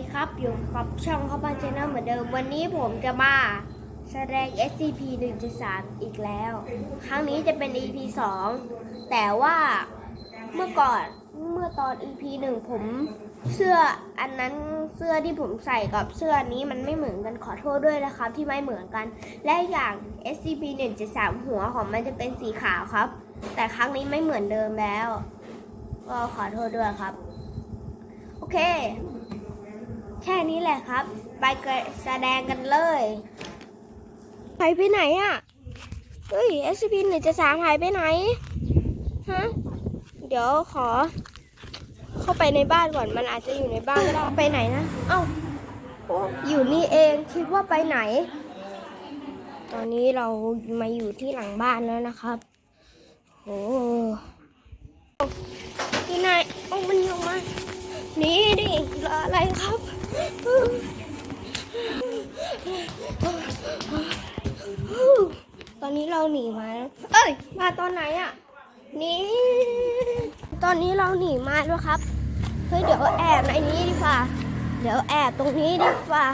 ดีครับอยู่กับช่องข้าวปั้นชแนลเหมือนเดิม วันนี้ผมจะมาแสดง SCP 1.3 อีกแล้ว ครั้งนี้จะเป็น EP 2 แต่ว่าเมื่อก่อนเมื่อตอน EP 1 ผมเสื้ออันนั้นเสื้อที่ผมใส่กับเสื้อนี้มันไม่เหมือนกันขอโทษด้วยนะครับ ที่ไม่เหมือนกัน และอย่าง SCP 1.3 หัวของมันจะเป็นสีขาวครับ แต่ครั้งนี้ไม่เหมือนเดิมแล้ว ก็ขอโทษด้วยครับโอเค แค่นี้แหละครับ ไปแสดงกันเลยหายไปไหนอะ เฮ้ย SCP หนึ่งจะสามหายไปไหน ฮะ เดี๋ยวขอ เข้าไปในบ้านก่อน มันอาจจะอยู่ในบ้านก็ได้ ไปไหนนะ เอ้าโอ้อยู่นี่เอง คิดว่าไปไหน ตอนนี้เรามาอยู่ที่หลังบ้านแล้วนะครับ โอ้ที่ไหนโอ้มันอยู่มา นี่ดิรออะไรครับ ตอนนี้เราหนีมาเอ้ย มาตอนไหนอะ นี่ ตอนนี้เราหนีมาแล้วครับ เฮ้ย เดี๋ยวแอบในนี้ดีกว่า เดี๋ยวแอบตรงนี้ดีกว่า